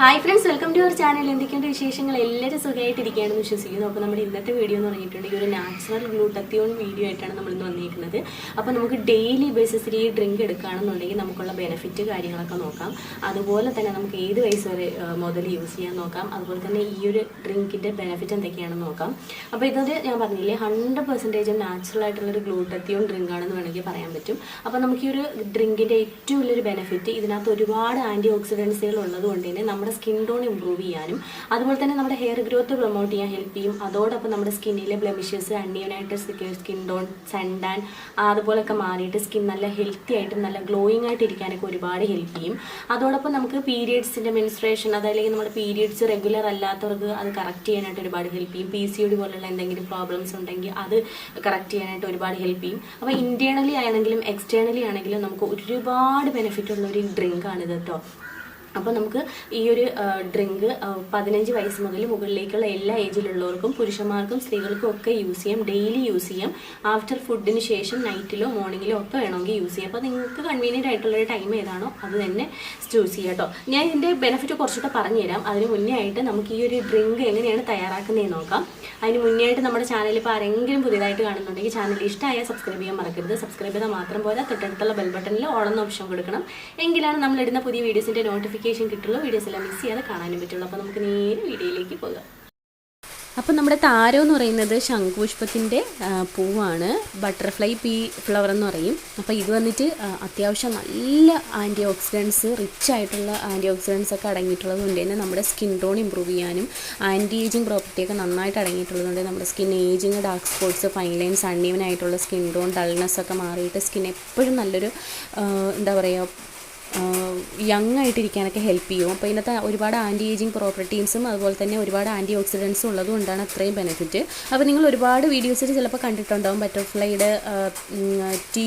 Hi friends welcome to our channel എന്തൊക്കെയുണ്ട് വിശേഷങ്ങൾ? എല്ലാവരും സുഖമായിട്ടിരിക്കുകയാണെന്ന് വിശ്വസിക്കുന്നു. അപ്പോൾ നമ്മുടെ ഇന്നത്തെ വീഡിയോ എന്ന് പറഞ്ഞിട്ടുണ്ടെങ്കിൽ ഒരു നാച്ചുറൽ ഗ്ലൂട്ടത്തിയോൺ വീഡിയോ ആയിട്ടാണ് നമ്മൾ ഇന്ന് വന്നിരിക്കുന്നത് അപ്പോൾ നമുക്ക് ഡെയിലി ബേസിസിൽ ഈ ഡ്രിങ്ക് എടുക്കുകയാണെന്നുണ്ടെങ്കിൽ നമുക്കുള്ള ബെനിഫിറ്റ് കാര്യങ്ങളൊക്കെ നോക്കാം. അതുപോലെ തന്നെ നമുക്ക് ഏത് വയസ്സ് വരെ മുതൽ യൂസ് ചെയ്യാൻ നോക്കാം. അതുപോലെ തന്നെ ഈ ഒരു ഡ്രിങ്കിന്റെ ബെനിഫിറ്റ് എന്തൊക്കെയാണെന്ന് നോക്കാം. അപ്പോൾ ഇതൊരു ഞാൻ പറഞ്ഞില്ലേ ഹൺഡ്രഡ് പെർസെന്റേജും നാച്ചുറൽ ആയിട്ടുള്ളൊരു ഗ്ലൂട്ടത്തിയോൺ ഡ്രിങ്ക് ആണെന്ന് വേണമെങ്കിൽ പറയാൻ പറ്റും. അപ്പോൾ നമുക്ക് ഈ ഒരു ഡ്രിങ്കിന്റെ ഏറ്റവും വലിയൊരു ബെനിഫിറ്റ് ഇതിനകത്ത് ഒരുപാട് ആന്റി ഓക്സിഡൻസുകൾ ഉള്ളതുകൊണ്ട് തന്നെ നമ്മുടെ സ്കിൻ ടോൺ ഇമ്പ്രൂവ് ചെയ്യാനും അതുപോലെ തന്നെ നമ്മുടെ ഹെയർ ഗ്രോത്ത് പ്രൊമോട്ട് ചെയ്യാൻ ഹെൽപ്പ് ചെയ്യും. അതോടൊപ്പം നമ്മുടെ സ്കിന്നിലെ ബ്ലമിഷസ് അണ്ണിയനായിട്ട് സ്കിൻ ടോൺ സെൻഡാൻ അതുപോലൊക്കെ മാറിയിട്ട് സ്കിൻ നല്ല ഹെൽത്തി ആയിട്ടും നല്ല ഗ്ലോയിങ് ആയിട്ട് ഇരിക്കാനൊക്കെ ഒരുപാട് ഹെൽപ്പ് ചെയ്യും. അതോടൊപ്പം നമുക്ക് പീരിയഡ്സിന്റെ മെൻസ്ട്രേഷൻ അതല്ലെങ്കിൽ നമ്മുടെ പീരിയഡ്സ് റെഗുലർ അല്ലാത്തവർക്ക് അത് കറക്റ്റ് ചെയ്യാനായിട്ട് ഒരുപാട് ഹെൽപ്പ് ചെയ്യും. പി സി പോലുള്ള എന്തെങ്കിലും പ്രോബ്ലംസ് ഉണ്ടെങ്കിൽ അത് കറക്റ്റ് ചെയ്യാനായിട്ട് ഒരുപാട് ഹെൽപ്പ് ചെയ്യും. അപ്പോൾ ഇന്റേണലി ആണെങ്കിലും എക്സ്റ്റേണലി ആണെങ്കിലും നമുക്ക് ഒരുപാട് ബെനിഫിറ്റ് ഉള്ള ഒരു ഡ്രിങ്ക് ആണ് ഇത് കേട്ടോ അപ്പോൾ നമുക്ക് ഈ ഒരു ഡ്രിങ്ക് പതിനഞ്ച് വയസ്സ് മുതൽ മുകളിലേക്കുള്ള എല്ലാ ഏജിലുള്ളവർക്കും പുരുഷന്മാർക്കും സ്ത്രീകൾക്കും ഒക്കെ യൂസ് ചെയ്യാം. ഡെയിലി യൂസ് ചെയ്യാം. ആഫ്റ്റർ ഫുഡിന് ശേഷം നൈറ്റിലോ മോർണിംഗിലോ ഒക്കെ വേണമെങ്കിൽ യൂസ് ചെയ്യാം. അപ്പോൾ നിങ്ങൾക്ക് കൺവീനിയന്റ് ആയിട്ടുള്ള ഒരു ടൈം ഏതാണോ അത് തന്നെ ചൂസ് ചെയ്യാം കേട്ടോ ഞാൻ ഇതിന്റെ ബെനിഫിറ്റ് കുറച്ചുകൂടെ പറഞ്ഞുതരാം. അതിന് മുന്നേ ആയിട്ട് നമുക്ക് ഈ ഒരു ഡ്രിങ്ക് എങ്ങനെയാണ് തയ്യാറാക്കുന്നതെന്ന് നോക്കാം. അതിന് മുന്നേ ആയിട്ട് നമ്മുടെ ചാനൽ ഇപ്പോൾ ആരെങ്കിലും പുതിയതായിട്ട് കാണുന്നുണ്ടെങ്കിൽ ചാനൽ ഇഷ്ടമായ സബ്സ്ക്രൈബ് ചെയ്യാൻ മറക്കരുത്. സബ്സ്ക്രൈബ് ചെയ്താൽ മാത്രം പോരാ. തൊട്ടടുത്തുള്ള ബെൽ ബട്ടണിൽ ഓളെന്ന ഓപ്ഷൻ കൊടുക്കണം. എങ്കിലാണ് നമ്മൾ ഇടുന്ന പുതിയ വീഡിയോസിന്റെ നോട്ടിഫിക്കേഷൻ കിട്ടുള്ളൂ. വീഡിയോസ് എല്ലാം മിസ് ചെയ്യാതെ കാണാനും പറ്റുള്ളൂ. അപ്പോൾ നമുക്ക് നേരെ വീഡിയോയിലേക്ക് പോകാം. അപ്പം നമ്മുടെ താരം എന്ന് പറയുന്നത് ശംഖുപുഷ്പത്തിന്റെ പൂവാണ്. ബട്ടർഫ്ലൈ പീ ഫ്ലവർ എന്ന് പറയും. അപ്പോൾ ഇത് വന്നിട്ട് അത്യാവശ്യം നല്ല ആന്റി ഓക്സിഡൻസ് റിച്ച് ആയിട്ടുള്ള ആന്റി ഓക്സിഡൻസ് ഒക്കെ അടങ്ങിയിട്ടുള്ളത് കൊണ്ട് തന്നെ നമ്മുടെ സ്കിൻ ടോൺ ഇമ്പ്രൂവ് ചെയ്യാനും ആന്റി ഏജിങ് പ്രോപ്പർട്ടിയൊക്കെ നന്നായിട്ട് അടങ്ങിയിട്ടുള്ളത് കൊണ്ട് നമ്മുടെ skin ageing dark spots fine lines ആയിട്ടുള്ള സ്കിൻ ടോൺ ഡൾനെസ് ഒക്കെ മാറിയിട്ട് സ്കിൻ എപ്പോഴും നല്ലൊരു എന്താ പറയുക യങ് ആയിട്ടിരിക്കാനൊക്കെ ഹെൽപ്പ് ചെയ്യും. അപ്പോൾ ഇതിനകത്ത് ഒരുപാട് ആന്റി ഏജിങ് പ്രോപ്പർട്ടീസും അതുപോലെ തന്നെ ഒരുപാട് ആന്റി ഓക്സിഡൻസും ഉള്ളത് കൊണ്ടാണ് അത്രയും ബെനിഫിറ്റ് അപ്പോൾ നിങ്ങൾ ഒരുപാട് വീഡിയോസിൽ ചിലപ്പോൾ കണ്ടിട്ടുണ്ടാവും ബട്ടർഫ്ലൈയുടെ ടീ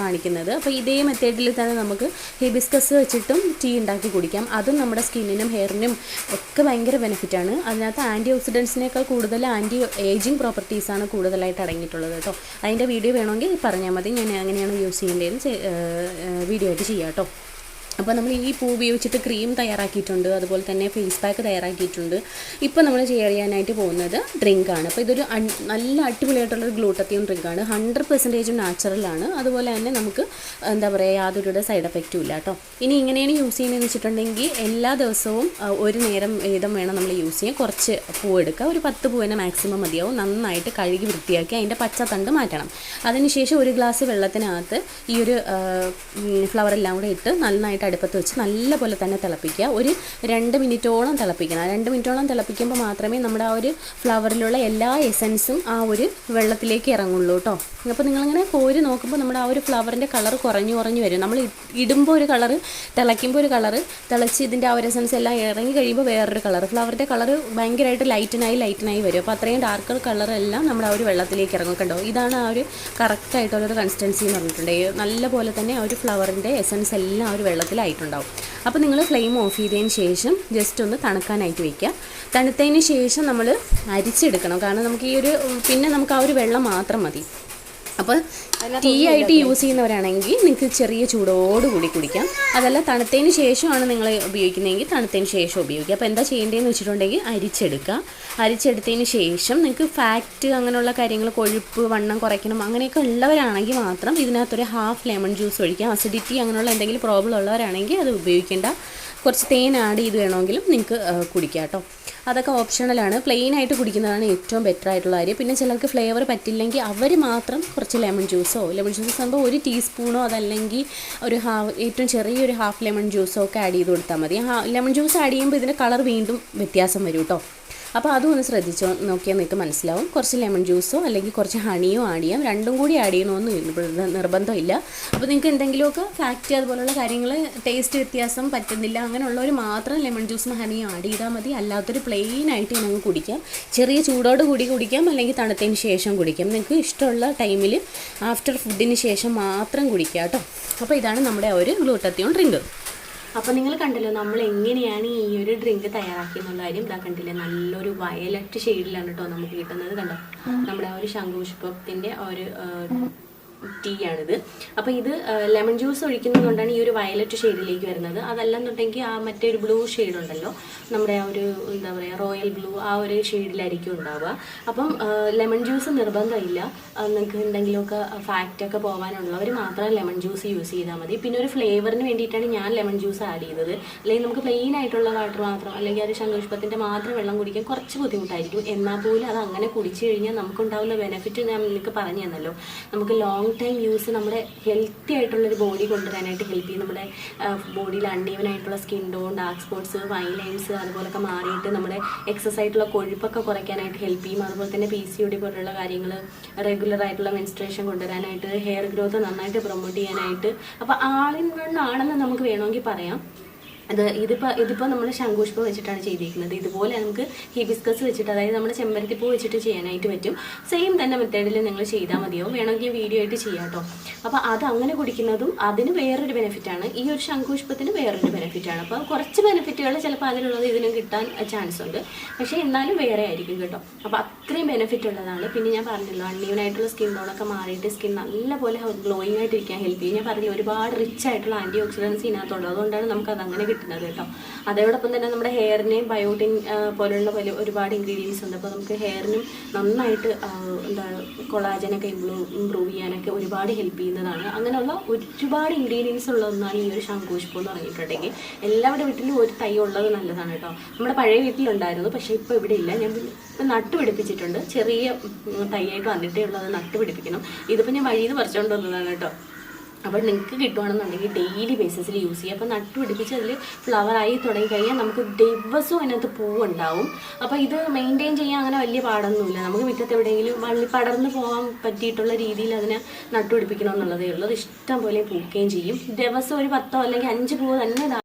കാണിക്കുന്നത്. അപ്പോൾ ഇതേ മെത്തേഡിൽ തന്നെ നമുക്ക് ഹിബിസ്കസ് വെച്ചിട്ടും ടീ ഉണ്ടാക്കി കുടിക്കാം. അതും നമ്മുടെ സ്കിന്നിനും ഹെയറിനും ഒക്കെ ഭയങ്കര ബെനിഫിറ്റാണ് അതിനകത്ത് ആന്റി ഓക്സിഡൻസിനേക്കാൾ കൂടുതൽ ആന്റി ഏജിങ് പ്രോപ്പർട്ടീസാണ് കൂടുതലായിട്ട് അടങ്ങിയിട്ടുള്ളത് കേട്ടോ. അതിന്റെ വീഡിയോ വേണമെങ്കിൽ പറഞ്ഞാൽ മതി. ഞാൻ എങ്ങനെയാണ് യൂസ് ചെയ്യേണ്ടതെന്ന് വീഡിയോ ആയിട്ട് ചെയ്യാം കേട്ടോ. അപ്പോൾ നമ്മൾ ഈ പൂ ഉപയോഗിച്ചിട്ട് ക്രീം തയ്യാറാക്കിയിട്ടുണ്ട് അതുപോലെ തന്നെ ഫേസ് പാക്ക് തയ്യാറാക്കിയിട്ടുണ്ട്. ഇപ്പോൾ നമ്മൾ ചെയ്യാനായിട്ട് പോകുന്നത് ഡ്രിങ്ക് ആണ്. അപ്പോൾ ഇതൊരു നല്ല അടിപൊളിയായിട്ടുള്ളൊരു ഗ്ലൂട്ടത്തിയും ഡ്രിങ്കാണ് ഹൺഡ്രഡ് പെർസെന്റേജും നാച്ചുറലാണ് അതുപോലെ തന്നെ നമുക്ക് എന്താ പറയുക യാതൊരു സൈഡ് എഫക്റ്റും ഇല്ല കേട്ടോ ഇനി ഇങ്ങനെയാണ് യൂസ് ചെയ്യുന്നതെന്ന് വെച്ചിട്ടുണ്ടെങ്കിൽ എല്ലാ ദിവസവും ഒരു നേരം വീതം വേണം നമ്മൾ യൂസ് ചെയ്യാൻ. കുറച്ച് പൂ എടുക്കുക. ഒരു പത്ത് പൂവിനെ മാക്സിമം മതിയാവും. നന്നായിട്ട് കഴുകി വൃത്തിയാക്കി അതിന്റെ തണ്ട് മാറ്റണം. അതിനുശേഷം ഒരു ഗ്ലാസ് വെള്ളത്തിനകത്ത് ഈ ഒരു ഫ്ലവർ എല്ലാം കൂടെ ഇട്ട് നന്നായിട്ട് അടുപ്പത്ത് വെച്ച് നല്ലപോലെ തന്നെ തിളപ്പിക്കുക. ഒരു രണ്ട് മിനിറ്റോളം തിളപ്പിക്കണം. രണ്ട് മിനിറ്റോളം തിളപ്പിക്കുമ്പോൾ മാത്രമേ നമ്മുടെ ആ ഒരു ഫ്ലവറിലുള്ള എല്ലാ എസൻസും ആ ഒരു വെള്ളത്തിലേക്ക് ഇറങ്ങുള്ളൂ കേട്ടോ. അപ്പോൾ നിങ്ങളിങ്ങനെ കോരി നോക്കുമ്പോൾ നമ്മുടെ ആ ഒരു ഫ്ലവറിന്റെ കളർ കുറഞ്ഞു കുറഞ്ഞു വരും. നമ്മൾ ഇടുമ്പോൾ ഒരു കളർ തിളയ്ക്കുമ്പോൾ ഒരു കളർ തിളച്ച് ഇതിന്റെ ആ ഒരു എസൻസ് എല്ലാം ഇറങ്ങി കഴിയുമ്പോൾ വേറൊരു കളർ ഫ്ലവറിന്റെ കളർ ഭയങ്കരമായിട്ട് ലൈറ്റിനായി ലൈറ്റിനായി വരും. അപ്പോൾ അത്രയും ഡാർക്ക് കളറെല്ലാം നമ്മുടെ ആ ഒരു വെള്ളത്തിലേക്ക് ഇറങ്ങും ഇതാണ് ആ ഒരു കറക്റ്റായിട്ടുള്ളൊരു കൺസിസ്റ്റൻസി എന്ന് പറഞ്ഞിട്ടുണ്ടെങ്കിൽ നല്ല പോലെ തന്നെ ആ ഒരു ഫ്ലവറിന്റെ എസൻസ് എല്ലാം ആ ഒരു വെള്ളത്തിലായിട്ടുണ്ടാവും അപ്പോൾ നിങ്ങൾ ഫ്ലെയിം ഓഫ് ചെയ്തതിന് ശേഷം ജസ്റ്റ് ഒന്ന് തണുക്കാനായിട്ട് വയ്ക്കുക. തണുത്തതിന് ശേഷം നമ്മൾ അരിച്ചെടുക്കണം. കാരണം നമുക്ക് ഈ ഒരു പിന്നെ നമുക്ക് ആ ഒരു വെള്ളം മാത്രം മതി. അപ്പോൾ ടീ ആയിട്ട് യൂസ് ചെയ്യുന്നവരാണെങ്കിൽ നിങ്ങൾക്ക് ചെറിയ ചൂടോട് കൂടി കുടിക്കാം. അതല്ല തണുത്തതിന് ശേഷമാണ് നിങ്ങൾ ഉപയോഗിക്കുന്നതെങ്കിൽ തണുത്തതിന് ശേഷം ഉപയോഗിക്കുക. അപ്പോൾ എന്താ ചെയ്യേണ്ടതെന്ന് വെച്ചിട്ടുണ്ടെങ്കിൽ അരിച്ചെടുക്കുക. അരിച്ചെടുത്തതിന് ശേഷം നിങ്ങൾക്ക് ഫാറ്റ് അങ്ങനെയുള്ള കാര്യങ്ങൾ കൊഴുപ്പ് വണ്ണം കുറയ്ക്കണം അങ്ങനെയൊക്കെ ഉള്ളവരാണെങ്കിൽ മാത്രം ഇതിനകത്തൊരു ഹാഫ് ലെമൺ ജ്യൂസ് ഒഴിക്കാം അസിഡിറ്റി അങ്ങനെയുള്ള എന്തെങ്കിലും പ്രോബ്ലം ഉള്ളവരാണെങ്കിൽ അത് ഉപയോഗിക്കേണ്ട കുറച്ച് തേൻ ആഡ് ചെയ്ത് വേണമെങ്കിലും നിങ്ങൾക്ക് കുടിക്കാം കേട്ടോ അതൊക്കെ ഓപ്ഷണലാണ് പ്ലെയിൻ ആയിട്ട് കുടിക്കുന്നതാണ് ഏറ്റവും ബെറ്റർ ആയിട്ടുള്ള കാര്യം. പിന്നെ ചിലർക്ക് ഫ്ലേവർ പറ്റില്ലെങ്കിൽ അവർ മാത്രം കുറച്ച് ലെമൺ ജ്യൂസോ ലെമൺ ജ്യൂസ് ആകുമ്പോൾ ഒരു ടീസ്പൂണോ അതല്ലെങ്കിൽ ഒരു ഹാഫ് ഏറ്റവും ചെറിയൊരു ഹാഫ് ലെമൺ ജ്യൂസോ ഒക്കെ ആഡ് ചെയ്ത് കൊടുത്താൽ മതി. ലെമൺ ജ്യൂസ് ആഡ് ചെയ്യുമ്പോൾ ഇതിന്റെ കളർ വീണ്ടും വ്യത്യാസം വരും കേട്ടോ അപ്പോൾ അതും ഒന്ന് ശ്രദ്ധിച്ചോ നോക്കിയാൽ നിങ്ങൾക്ക് മനസ്സിലാവും. കുറച്ച് ലെമൺ ജ്യൂസോ അല്ലെങ്കിൽ കുറച്ച് ഹണിയോ ആഡ് ചെയ്യാം. രണ്ടും കൂടി ആഡ് ചെയ്യണമെന്ന് നിർബ- നിർബന്ധമില്ല അപ്പോൾ നിങ്ങൾക്ക് എന്തെങ്കിലുമൊക്കെ ഫാക്റ്റ് അതുപോലുള്ള കാര്യങ്ങൾ ടേസ്റ്റ് വ്യത്യാസം പറ്റുന്നില്ല അങ്ങനെയുള്ളവർ മാത്രം ലെമൺ ജ്യൂസും ഹണിയും ആഡ് ചെയ്താൽ മതി. അല്ലാത്തൊരു പ്ലെയിൻ ആയിട്ട് ഞങ്ങൾക്ക് കുടിക്കാം. ചെറിയ ചൂടോട് കൂടി കുടിക്കാം അല്ലെങ്കിൽ തണുത്തതിന് ശേഷം കുടിക്കാം. നിങ്ങൾക്ക് ഇഷ്ടമുള്ള ടൈമിൽ ആഫ്റ്റർ ഫുഡിന് ശേഷം മാത്രം കുടിക്കാം കേട്ടോ അപ്പോൾ ഇതാണ് നമ്മുടെ ഒരു ഗ്ലൂട്ടത്തിയോൺ ഡ്രിങ്ക് അപ്പോൾ നിങ്ങൾ കണ്ടല്ലോ നമ്മൾ എങ്ങനെയാണ് ഈ ഒരു ഡ്രിങ്ക് തയ്യാറാക്കിയെന്നുള്ള കാര്യം? ഇതാ കണ്ടില്ലേ നല്ലൊരു വയലറ്റ് ഷെയ്ഡിലാണ് കേട്ടോ നമുക്ക് കിട്ടുന്നത് കണ്ടോ? നമ്മുടെ ആ ഒരു ശംഖുപുഷ്പത്തിന്റെ ഒരു ആ, ടീ ആണിത് അപ്പോൾ ഇത് ലെമൺ ജ്യൂസ് ഒഴിക്കുന്നതുകൊണ്ടാണ് ഈ ഒരു വയലറ്റ് ഷെയ്ഡിലേക്ക് വരുന്നത്. അതല്ലെന്നുണ്ടെങ്കിൽ ആ മറ്റേ ഒരു ബ്ലൂ ഷെയ്ഡ് ഉണ്ടല്ലോ നമ്മുടെ ആ ഒരു എന്താ പറയുക റോയൽ ബ്ലൂ ആ ഒരു ഷെയ്ഡിലായിരിക്കും ഉണ്ടാവുക. അപ്പം ലെമൺ ജ്യൂസ് നിർബന്ധമില്ല. നിങ്ങൾക്ക് എന്തെങ്കിലുമൊക്കെ ഫാക്റ്റ് ഒക്കെ പോകാനുള്ളവർ മാത്രം ലെമൺ ജ്യൂസ് യൂസ് ചെയ്താൽ മതി. പിന്നെ ഒരു ഫ്ലേവറിന് വേണ്ടിയിട്ടാണ് ഞാൻ ലെമൺ ജ്യൂസ് ആഡ് ചെയ്തത്. അല്ലെങ്കിൽ നമുക്ക് പ്ലെയിൻ ആയിട്ടുള്ള വാട്ടർ മാത്രം അല്ലെങ്കിൽ ഒരു ശംഖുഷ്പത്തിന്റെ മാത്രം വെള്ളം കുടിക്കാൻ കുറച്ച് ബുദ്ധിമുട്ടായിരിക്കും. എന്നാൽ പോലും അത് അങ്ങനെ കുടിച്ചു കഴിഞ്ഞാൽ നമുക്കുണ്ടാവുന്ന ബെനിഫിറ്റ് ഞാൻ നിങ്ങൾക്ക് പറഞ്ഞു തന്നല്ലോ. നമുക്ക് ലോങ് ടൈം യൂസ് നമ്മുടെ ഹെൽത്തി ആയിട്ടുള്ളൊരു ബോഡി കൊണ്ടുവരാനായിട്ട് ഹെൽപ്പ് ചെയ്യും. നമ്മുടെ ബോഡിയിൽ അൺഈവൻ ആയിട്ടുള്ള സ്കിൻ ടോൺ ഡാർക്ക് സ്പോട്ട്സ് വൈ ലൈൻസ് അതുപോലൊക്കെ മാറിയിട്ട് നമ്മുടെ എക്സസൈസ് ആയിട്ടുള്ള കൊഴുപ്പൊക്കെ കുറയ്ക്കാനായിട്ട് ഹെൽപ്പ് ചെയ്യും. അതുപോലെ തന്നെ പി സി ഡി പോലുള്ള കാര്യങ്ങൾ റെഗുലർ ആയിട്ടുള്ള മെൻസ്ട്രേഷൻ കൊണ്ടുവരാനായിട്ട് ഹെയർ ഗ്രോത്ത് നന്നായിട്ട് പ്രൊമോട്ട് ചെയ്യാനായിട്ട്. അപ്പോൾ ആളിൻ ആണെന്ന് നമുക്ക് വേണമെങ്കിൽ പറയാം. അത് ഇതിപ്പോൾ ഇതിപ്പോൾ നമ്മൾ ശംഖുഷ്പം വെച്ചിട്ടാണ് ചെയ്തിരിക്കുന്നത്. ഇതുപോലെ നമുക്ക് ഹിബിസ്കസ് വെച്ചിട്ട് അതായത് നമ്മുടെ ചെമ്പരത്തിപ്പൂ വെച്ചിട്ട് ചെയ്യാനായിട്ട് പറ്റും. സെയിം തന്നെ മെത്തേഡിൽ നിങ്ങൾ ചെയ്താൽ മതിയോ വേണമെങ്കിൽ വീഡിയോ ആയിട്ട് ചെയ്യാം കേട്ടോ അപ്പോൾ അത് അങ്ങനെ കുടിക്കുന്നതും അതിന് വേറൊരു ബെനിഫിറ്റാണ് ഈ ഒരു ശംഖുഷ്പത്തിന് വേറൊരു ബെനിഫിറ്റാണ് അപ്പോൾ കുറച്ച് ബെനിഫിറ്റുകൾ ചിലപ്പോൾ അതിലുള്ളത് ഇതിനും കിട്ടാൻ ചാൻസ് ഉണ്ട്. പക്ഷേ എന്നാലും വേറെ ആയിരിക്കും കേട്ടോ. അപ്പോൾ അത്രയും ബെനിഫിറ്റ് ഉള്ളതാണ്. പിന്നെ ഞാൻ പറഞ്ഞല്ലോ അണ്ണീവനായിട്ടുള്ള സ്കിൻ ടോണൊക്കെ മാറിയിട്ട് സ്കിൻ നല്ലപോലെ ഗ്ലോയിങ് ആയിട്ടിരിക്കാൻ ഹെൽപ്പ് ചെയ്യും. ഞാൻ പറഞ്ഞു ഒരുപാട് റിച്ച് ആയിട്ടുള്ള ആന്റി ഓക്സിഡൻസ് ഇതിനകത്തുള്ളത് അതുകൊണ്ടാണ് നമുക്ക് അത് അങ്ങനെ കിട്ടുന്നത് കേട്ടോ. അതോടൊപ്പം തന്നെ നമ്മുടെ ഹെയറിനെയും ബയോട്ടിൻ പോലുള്ള വലിയ ഒരുപാട് ഇൻഗ്രീഡിയൻസ് ഉണ്ട്. അപ്പോൾ നമുക്ക് ഹെയറിനും നന്നായിട്ട് എന്താ കൊളാജനൊക്കെ ഇംപ്രൂവ് ഇമ്പ്രൂവ് ചെയ്യാനൊക്കെ ഒരുപാട് ഹെൽപ്പ് ചെയ്യുന്നതാണ്. അങ്ങനെയുള്ള ഒരുപാട് ഇൻഗ്രീഡിയൻസ് ഉള്ള ഒന്നാണ് ഈ ഒരു ഷാംപൂഷ്പൂ എന്ന് പറഞ്ഞിട്ടുണ്ടെങ്കിൽ. എല്ലാവരുടെ വീട്ടിലും ഒരു തൈ ഉള്ളത് നല്ലതാണ് കേട്ടോ. നമ്മുടെ പഴയ വീട്ടിലുണ്ടായിരുന്നു പക്ഷേ ഇപ്പോൾ ഇവിടെ ഇല്ല. ഞാൻ ഇപ്പം നട്ടുപിടിപ്പിച്ചിട്ടുണ്ട് ചെറിയ തൈയായിട്ട് വന്നിട്ടേ ഉള്ളത് നട്ടുപിടിപ്പിക്കണം ഇതിപ്പോൾ ഞാൻ വഴിയിൽ നിന്ന് പറിച്ചുകൊണ്ട് വന്നതാണ് കേട്ടോ. അപ്പോൾ നിങ്ങൾക്ക് കിട്ടുവാണെന്നുണ്ടെങ്കിൽ ഡെയിലി ബേസിസിൽ യൂസ് ചെയ്യുക. അപ്പോൾ നട്ടുപിടിപ്പിച്ച് അതിൽ ഫ്ലവറായി തുടങ്ങി കഴിഞ്ഞാൽ നമുക്ക് ദിവസവും അതിനകത്ത് പൂവുണ്ടാവും. അപ്പോൾ ഇത് മെയിന്റെയിൻ ചെയ്യാൻ അങ്ങനെ വലിയ പാടൊന്നുമില്ല. നമുക്ക് മുറ്റത്ത് എവിടെയെങ്കിലും വള്ളി പടർന്നു പോകാൻ പറ്റിയിട്ടുള്ള രീതിയിൽ അതിനെ നട്ടുപിടിപ്പിക്കണം എന്നുള്ളതേ ഉള്ളൂ. അത് ഇഷ്ടം പോലെ പൂക്കുകയും ചെയ്യും. ദിവസം ഒരു പത്തോ അല്ലെങ്കിൽ അഞ്ച് പൂവ് തന്നെ